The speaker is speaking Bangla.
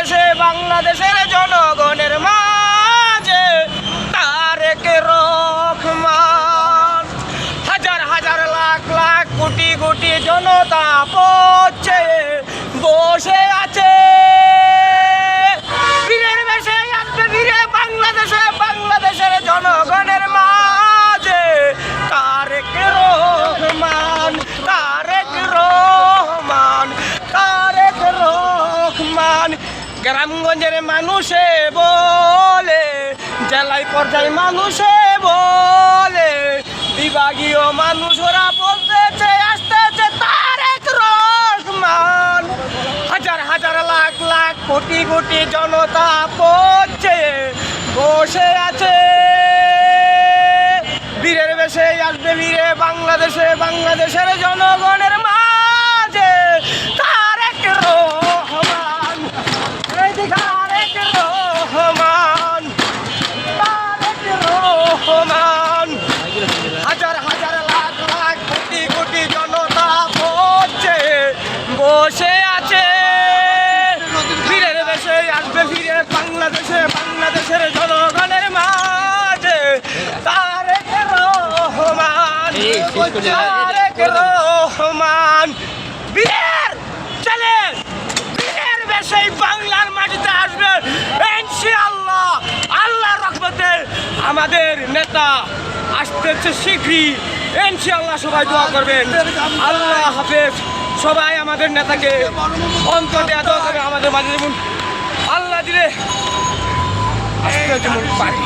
বাংলাদেশে বাংলাদেশের জনগণের মাঝে তারেক রহমান। হাজার হাজার লাখ লাখ কোটি কোটি জনতা গ্রামগঞ্জের মানুষে বলে, জেলায় পর্যায়ে মানুষে বলে, বিভাগীয় মানুষরা বলতেছে আসতেছে তারেক রহমান। হাজার হাজার লাখ লাখ কোটি কোটি জনতা পড়ছে, বসে আছে। বীরের বেশে আসবে বীরে বাংলাদেশে, বাংলাদেশের জনগণের মাঝে। দেশে আসবে ফিরে বাংলাদেশে বাংলাদেশের জনগণের মাঝে। তারেক রহমান তারেক রহমান। বীর চলে বীরের বেশে বাংলার মাটিতে আসবে ইনশাআল্লাহ। আল্লাহর রহমতে আমাদের নেতা আসতেছে শীঘ্রই। ইনশাআল্লাহ সবাই দোয়া করবেন। আল্লাহ হাফেজ সবাই আমাদের নেতাকে অন্তর দেওয়া দোয়া করবে আমাদের মাঝে। যেমন আল্লাহ দিলে আজকে যেমন পারি।